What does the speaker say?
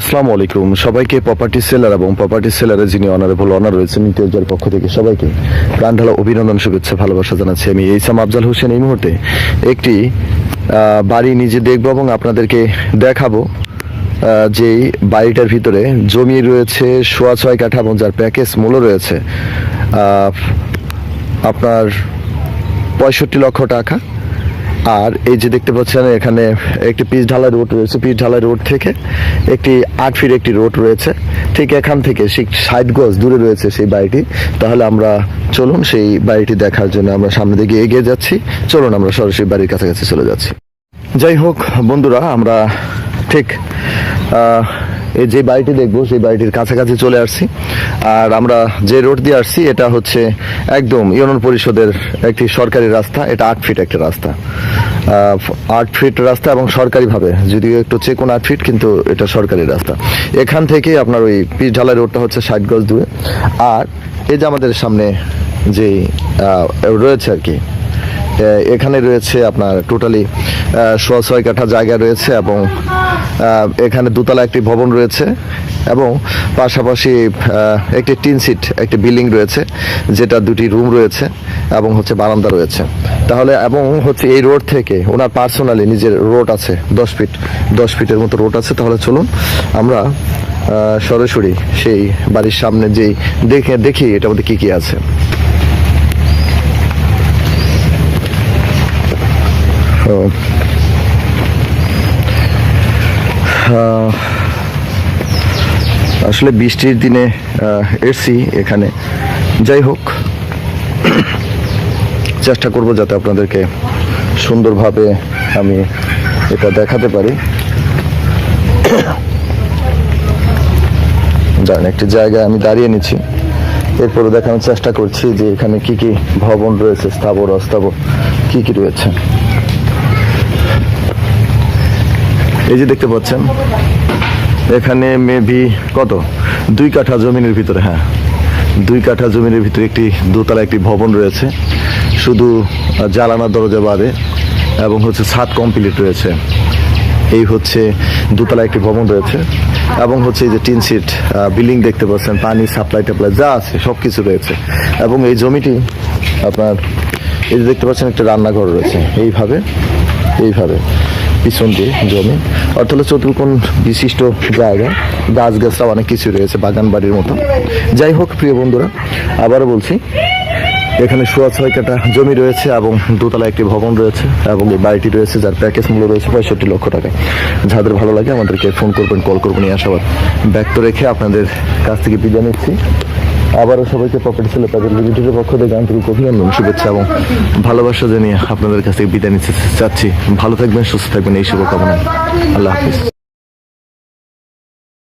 আসসালামু আলাইকুম। সবাইকে প্রপার্টি সেলার এবং প্রপার্টি সেলারের যিনি অনারেবল অনার রয়েছেন ইমতিয়াজের পক্ষ থেকে সবাইকে প্রাণ ঢালা অভিনন্দন, শুভেচ্ছা, ভালোবাসা জানাচ্ছি আমি এইসাম আফজাল হোসেন এই মুহূর্তে একটি বাড়ি নিজে দেখব এবং আপনাদেরকে দেখাবো যেই বাড়িটার ভিতরে জমি রয়েছে, সোয়া ছয় কাঠা এবং যার প্যাকেজ মূল্য রয়েছে আপনার পঁয়ষট্টি লক্ষ টাকা। আর এই যে দেখতে পাচ্ছেন, এখানে একটি পিচ ঢালাই রোড রয়েছে। পিচ ঢালাই রোড থেকে একটি আট ফিট একটি রোড রয়েছে। ঠিক এখান থেকে ঠিক ষাট গজ দূরে রয়েছে সেই বাড়িটি। তাহলে আমরা চলুন সেই বাড়িটি দেখার জন্য আমরা সামনে দিকে এগিয়ে যাচ্ছি। চলুন আমরা সরাসরি বাড়ির কাছাকাছি চলে যাচ্ছি। যাই হোক, বন্ধুরা, আমরা ঠিক এই যে বাড়িটি দেখব, সেই বাড়িটির কাছাকাছি চলে আসছি। আর আমরা যে রোড দিয়ে আসছি, এটা হচ্ছে একদম ইউনিয়ন পরিষদের একটি সরকারি রাস্তা। এটা আট ফিট একটা রাস্তা। আট ফিট রাস্তা এবং সরকারিভাবে, যদিও একটু চেকুন আট ফিট, কিন্তু এটা সরকারি রাস্তা। এখান থেকে আপনার ওই পিচ ঢালাই রোডটা হচ্ছে ষাট গজ দূরে। আর এই যে আমাদের সামনে যে রয়েছে আর কি এখানে রয়েছে আপনার টোটালি সোয়া ছয় কাঠা জায়গা রয়েছে এবং এখানে দুতলা একটি ভবন রয়েছে এবং পাশাপাশি একটি টিন সিট, একটি বিল্ডিং রয়েছে যেটা দুটি রুম রয়েছে এবং হচ্ছে বারান্দা রয়েছে। তাহলে এবং হচ্ছে এই রোড থেকে ওনার পার্সোনালি নিজের রোড আছে, দশ ফিট, দশ ফিটের মতো রোড আছে। তাহলে চলুন আমরা সরাসরি সেই বাড়ির সামনে যেই দেখে, দেখি এটার মধ্যে কী কী আছে। তো, আসলে বৃষ্টির দিনে এসছি এখানে। যাই হোক চেষ্টা করব যাতে আপনাদেরকে সুন্দরভাবে আমি এটা দেখাতে পারি। দাঁড়ান একটি জায়গায় আমি দাঁড়িয়ে নিচ্ছি। এরপরে দেখানোর চেষ্টা করছি যে এখানে কি কি ভবন রয়েছে স্থাবর অস্থাবর কি কি রয়েছে। এই যে দেখতে পাচ্ছেন, এখানে মেবি কত? দুই কাঠা জমিনের ভিতরে হ্যাঁ। দুই কাঠা জমিনের ভিতরে একটি দোতলা, একটি ভবন রয়েছে। শুধু জালানা দরজা বাদে এবং হচ্ছে ছাদ কমপ্লিট রয়েছে। এই হচ্ছে দোতলা একটি ভবন রয়েছে এবং হচ্ছে এই যে টিন সিট বিল্ডিং দেখতে পাচ্ছেন, পানি, সাপ্লাই টাপ্লাই যা আছে সব কিছু রয়েছে। এবং এই জমিটি আপনার, এই যে দেখতে পাচ্ছেন, একটা রান্নাঘর রয়েছে। এইভাবে এইভাবে। পিছন দিয়ে জমি। অর্থাৎ হলো চতুর্কোণ বিশিষ্ট জায়গা গাছ গাছরা অনেক কিছু রয়েছে বাগান বাড়ির মতো। যাই হোক, প্রিয় বন্ধুরা, আবারও বলছি, এখানে সোয়া ছয় কাটা জমি রয়েছে এবং দোতলা একটি ভবন রয়েছে এবং এই বাড়িটি রয়েছে যার প্যাকেজ মূল্য রয়েছে পঁয়ষট্টি লক্ষ টাকা যাদের ভালো লাগে আমাদেরকে ফোন করবেন, কল করবেন, এই আশাবাদ ব্যক্ত রেখে আপনাদের কাছ থেকে বিদায় নিচ্ছি। আবারও সবাইকে পকেট ছিল তাদের লিমিটেডের পক্ষ থেকে আন্তরিক অভিনন্দন, শুভেচ্ছা এবং ভালোবাসা জানিয়ে আপনাদের কাছে বিদায় নিতে চাচ্ছি। ভালো থাকবেন, সুস্থ থাকবেন, এই শুভকামনা। আল্লাহ হাফিজ।